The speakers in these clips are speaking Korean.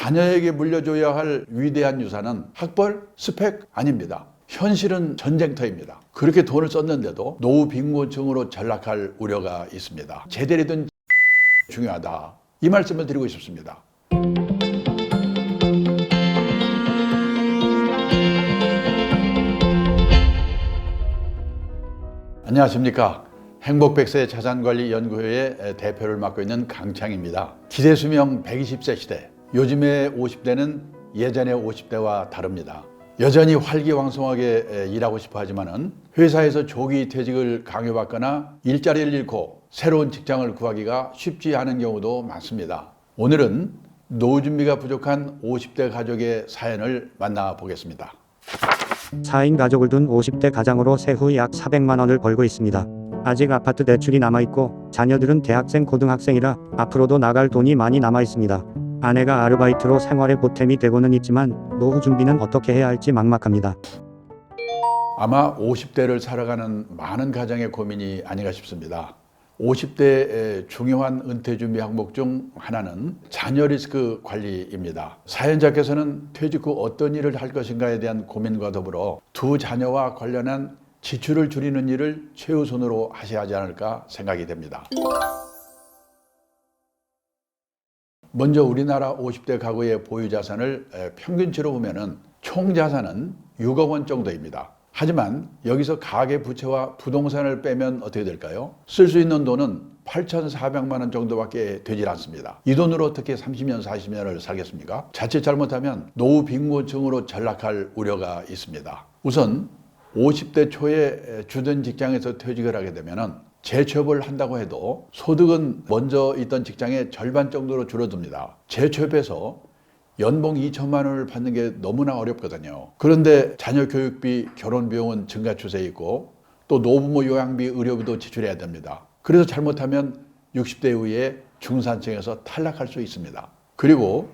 자녀에게 물려줘야 할 위대한 유산은 학벌, 스펙 아닙니다. 현실은 전쟁터입니다. 그렇게 돈을 썼는데도 노후 빈곤층으로 전락할 우려가 있습니다. 제대로 된 중요하다. 이 말씀을 드리고 싶습니다. 안녕하십니까. 행복백세 자산관리연구회의 대표를 맡고 있는 강창입니다. 기대수명 120세 시대. 요즘의 50대는 예전의 50대와 다릅니다. 여전히 활기왕성하게 일하고 싶어 하지만은 회사에서 조기 퇴직을 강요받거나 일자리를 잃고 새로운 직장을 구하기가 쉽지 않은 경우도 많습니다. 오늘은 노후 준비가 부족한 50대 가족의 사연을 만나보겠습니다. 4인 가족을 둔 50대 가장으로 세후 약 400만 원을 벌고 있습니다. 아직 아파트 대출이 남아 있고 자녀들은 대학생 고등학생이라 앞으로도 나갈 돈이 많이 남아 있습니다. 아내가 아르바이트로 생활에 보탬이 되고는 있지만 노후 준비는 어떻게 해야 할지 막막합니다. 아마 50대를 살아가는 많은 가정의 고민이 아닌가 싶습니다. 50대의 중요한 은퇴 준비 항목 중 하나는 자녀 리스크 관리입니다. 사연자께서는 퇴직 후 어떤 일을 할 것인가에 대한 고민과 더불어 두 자녀와 관련한 지출을 줄이는 일을 최우선으로 하셔야 하지 않을까 생각이 됩니다. 먼저 우리나라 50대 가구의 보유 자산을 에, 평균치로 보면은 총 자산은 6억 원 정도입니다. 하지만 여기서 가계 부채와 부동산을 빼면 어떻게 될까요? 쓸 수 있는 돈은 8,400만 원 정도밖에 되질 않습니다. 이 돈으로 어떻게 30년, 40년을 살겠습니까? 자칫 잘못하면 노후 빈곤층으로 전락할 우려가 있습니다. 우선 50대 초에 주된 직장에서 퇴직을 하게 되면은 재취업을 한다고 해도 소득은 먼저 있던 직장의 절반 정도로 줄어듭니다. 재취업해서 연봉 2천만 원을 받는 게 너무나 어렵거든요. 그런데 자녀 교육비, 결혼 비용은 증가 추세에 있고 또 노부모 요양비, 의료비도 지출해야 됩니다. 그래서 잘못하면 60대 이후에 중산층에서 탈락할 수 있습니다. 그리고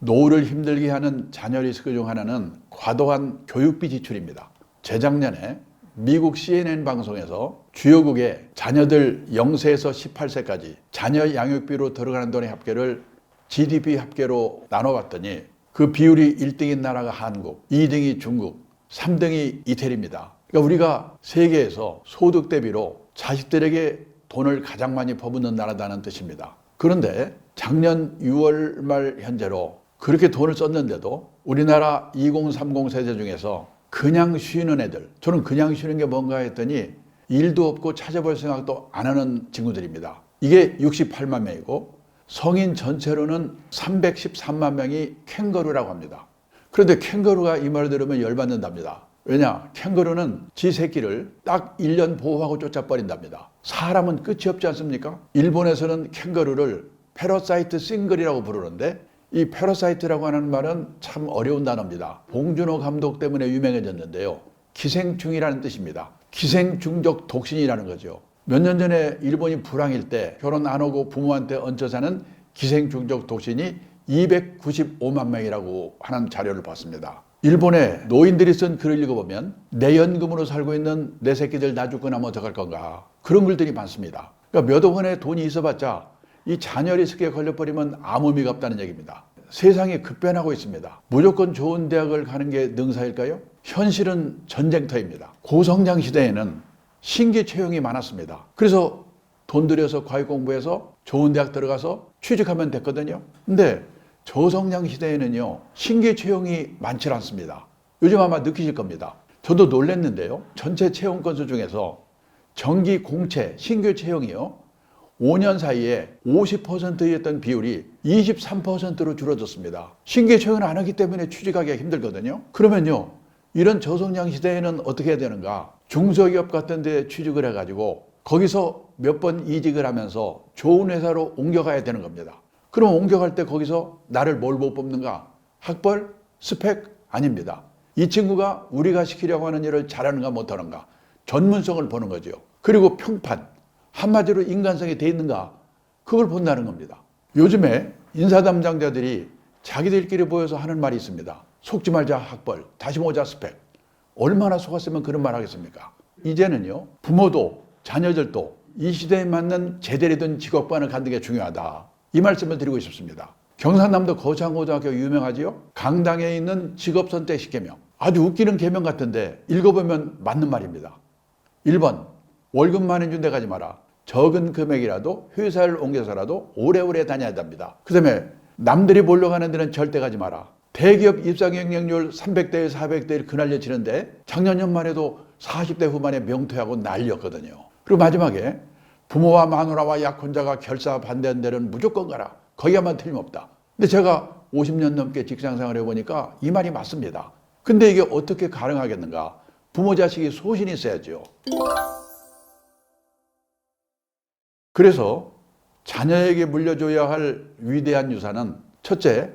노후를 힘들게 하는 자녀 리스크 중 하나는 과도한 교육비 지출입니다. 재작년에 미국 CNN 방송에서 주요국의 자녀들 0세에서 18세까지 자녀 양육비로 들어가는 돈의 합계를 GDP 합계로 나눠봤더니 그 비율이 1등인 나라가 한국, 2등이 중국, 3등이 이태리입니다. 그러니까 우리가 세계에서 소득 대비로 자식들에게 돈을 가장 많이 퍼붓는 나라다는 뜻입니다. 그런데 작년 6월 말 현재로 그렇게 돈을 썼는데도 우리나라 2030 세대 중에서 그냥 쉬는 애들, 저는 그냥 쉬는 게 뭔가 했더니 일도 없고 찾아볼 생각도 안 하는 친구들입니다. 이게 68만 명이고 성인 전체로는 313만 명이 캥거루라고 합니다. 그런데 캥거루가 이 말을 들으면 열받는답니다. 왜냐? 캥거루는 지 새끼를 딱 1년 보호하고 쫓아버린답니다. 사람은 끝이 없지 않습니까? 일본에서는 캥거루를 페러사이트 싱글이라고 부르는데 이 페러사이트라고 하는 말은 참 어려운 단어입니다. 봉준호 감독 때문에 유명해졌는데요. 기생충이라는 뜻입니다. 기생충적 독신이라는 거죠. 몇 년 전에 일본이 불황일 때 결혼 안 하고 부모한테 얹혀 사는 기생충적 독신이 295만 명이라고 하는 자료를 봤습니다. 일본의 노인들이 쓴 글을 읽어보면 내 연금으로 살고 있는 내 새끼들 나 죽고 나면 어떡할 건가 그런 글들이 많습니다. 그러니까 몇 억 원의 돈이 있어봤자 이 자녀 리스크에 걸려버리면 아무 의미가 없다는 얘기입니다. 세상이 급변하고 있습니다. 무조건 좋은 대학을 가는 게 능사일까요? 현실은 전쟁터입니다. 고성장 시대에는 신기 채용이 많았습니다. 그래서 돈 들여서 과외 공부해서 좋은 대학 들어가서 취직하면 됐거든요. 근데 저성장 시대에는요, 신기 채용이 많지 않습니다. 요즘 아마 느끼실 겁니다. 저도 놀랐는데요. 전체 채용 건수 중에서 정기 공채, 신규 채용이요. 5년 사이에 50%였던 비율이 23%로 줄어들었습니다. 신규 채용을 안 하기 때문에 취직하기가 힘들거든요. 그러면요, 이런 저성장 시대에는 어떻게 해야 되는가? 중소기업 같은 데 취직을 해가지고 거기서 몇 번 이직을 하면서 좋은 회사로 옮겨가야 되는 겁니다. 그럼 옮겨갈 때 거기서 나를 뭘 못 뽑는가? 학벌? 스펙? 아닙니다. 이 친구가 우리가 시키려고 하는 일을 잘하는가 못하는가? 전문성을 보는 거죠. 그리고 평판. 한마디로 인간성이 돼 있는가? 그걸 본다는 겁니다. 요즘에 인사 담당자들이 자기들끼리 모여서 하는 말이 있습니다. 속지 말자 학벌, 다시 모자 스펙. 얼마나 속았으면 그런 말 하겠습니까? 이제는요, 부모도 자녀들도 이 시대에 맞는 제대로 된 직업관을 갖는 게 중요하다. 이 말씀을 드리고 싶습니다. 경상남도 거창고등학교 유명하지요? 강당에 있는 직업선택 시계명. 아주 웃기는 계명 같은데 읽어보면 맞는 말입니다. 1번 월급 많이 준데 가지 마라. 적은 금액이라도 회사를 옮겨서라도 오래오래 다녀야 됩니다. 그 다음에 남들이 몰러 가는 데는 절대 가지 마라. 대기업 입사 경쟁률 300대 1, 400대 1 그날려 치는데 작년 연만 해도 40대 후반에 명퇴하고 난리였거든요. 그리고 마지막에 부모와 마누라와 약혼자가 결사 반대한 데는 무조건 가라. 거기야만 틀림없다. 근데 제가 50년 넘게 직장 생활 해 보니까 이 말이 맞습니다. 근데 이게 어떻게 가능하겠는가? 부모 자식이 소신이 있어야죠. 그래서 자녀에게 물려줘야 할 위대한 유산은 첫째,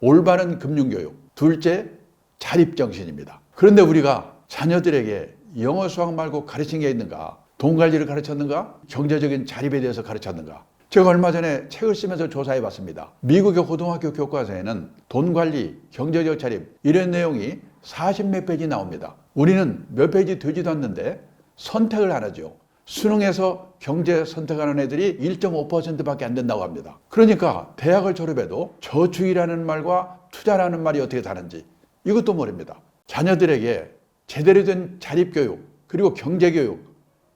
올바른 금융교육, 둘째, 자립정신입니다. 그런데 우리가 자녀들에게 영어 수학 말고 가르친 게 있는가? 돈 관리를 가르쳤는가? 경제적인 자립에 대해서 가르쳤는가? 제가 얼마 전에 책을 쓰면서 조사해 봤습니다. 미국의 고등학교 교과서에는 돈 관리, 경제적 자립 이런 내용이 40 몇 페이지 나옵니다. 우리는 몇 페이지 되지도 않는데 선택을 안 하죠. 수능에서 경제 선택하는 애들이 1.5%밖에 안 된다고 합니다. 그러니까 대학을 졸업해도 저축이라는 말과 투자라는 말이 어떻게 다른지 이것도 모릅니다. 자녀들에게 제대로 된 자립교육 그리고 경제교육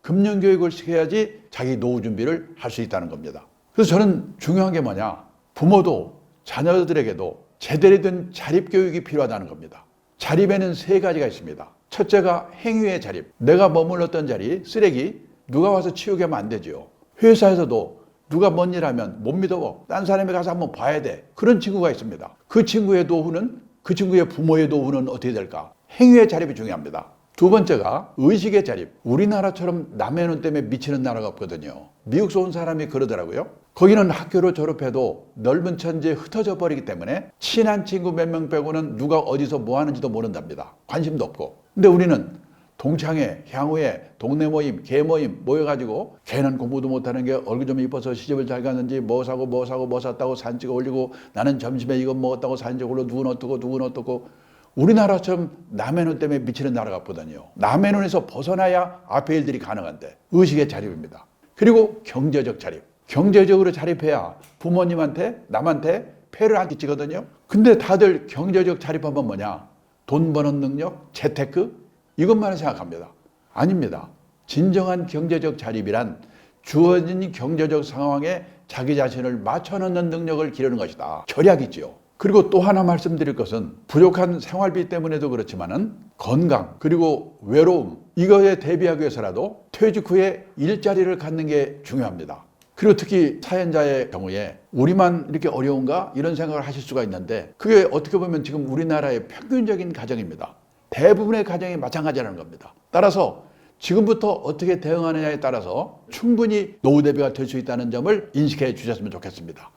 금융교육을 시켜야지 자기 노후 준비를 할 수 있다는 겁니다. 그래서 저는 중요한 게 뭐냐. 부모도 자녀들에게도 제대로 된 자립교육이 필요하다는 겁니다. 자립에는 세 가지가 있습니다. 첫째가 행위의 자립. 내가 머물렀던 자리, 쓰레기, 누가 와서 치우게 하면 안 되죠. 회사에서도 누가 뭔 일 하면 못 믿어. 딴 사람이 가서 한번 봐야 돼. 그런 친구가 있습니다. 그 친구의 노후는, 그 친구의 부모의 노후는 어떻게 될까? 행위의 자립이 중요합니다. 두 번째가 의식의 자립. 우리나라처럼 남의 눈 때문에 미치는 나라가 없거든요. 미국서 온 사람이 그러더라고요. 거기는 학교를 졸업해도 넓은 천지에 흩어져 버리기 때문에 친한 친구 몇 명 빼고는 누가 어디서 뭐 하는지도 모른답니다. 관심도 없고. 근데 우리는 동창회, 향후에 동네 모임, 개 모임 모여가지고 걔는 공부도 못하는 게 얼굴 좀 이뻐서 시집을 잘 갔는지 뭐 사고 뭐 사고 뭐 샀다고 사진 찍어 올리고 나는 점심에 이거 먹었다고 사진 찍어 올려 누군 어떻고 누군 어떻고 우리나라처럼 남의 눈 때문에 미치는 나라가 없거든요. 남의 눈에서 벗어나야 앞에 일들이 가능한데 의식의 자립입니다. 그리고 경제적 자립. 경제적으로 자립해야 부모님한테 남한테 폐를 안 끼치거든요. 근데 다들 경제적 자립하면 뭐냐? 돈 버는 능력, 재테크 이것만을 생각합니다. 아닙니다. 진정한 경제적 자립이란 주어진 경제적 상황에 자기 자신을 맞춰놓는 능력을 기르는 것이다. 절약이지요. 그리고 또 하나 말씀드릴 것은 부족한 생활비 때문에도 그렇지만은 건강 그리고 외로움 이거에 대비하기 위해서라도 퇴직 후에 일자리를 갖는 게 중요합니다. 그리고 특히 사연자의 경우에 우리만 이렇게 어려운가 이런 생각을 하실 수가 있는데 그게 어떻게 보면 지금 우리나라의 평균적인 가정입니다. 대부분의 가정이 마찬가지라는 겁니다. 따라서 지금부터 어떻게 대응하느냐에 따라서 충분히 노후 대비가 될 수 있다는 점을 인식해 주셨으면 좋겠습니다.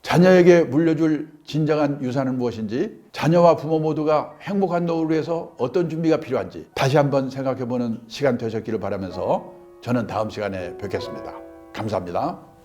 자녀에게 물려줄 진정한 유산은 무엇인지, 자녀와 부모 모두가 행복한 노후를 위해서 어떤 준비가 필요한지 다시 한번 생각해 보는 시간 되셨기를 바라면서 저는 다음 시간에 뵙겠습니다. 감사합니다.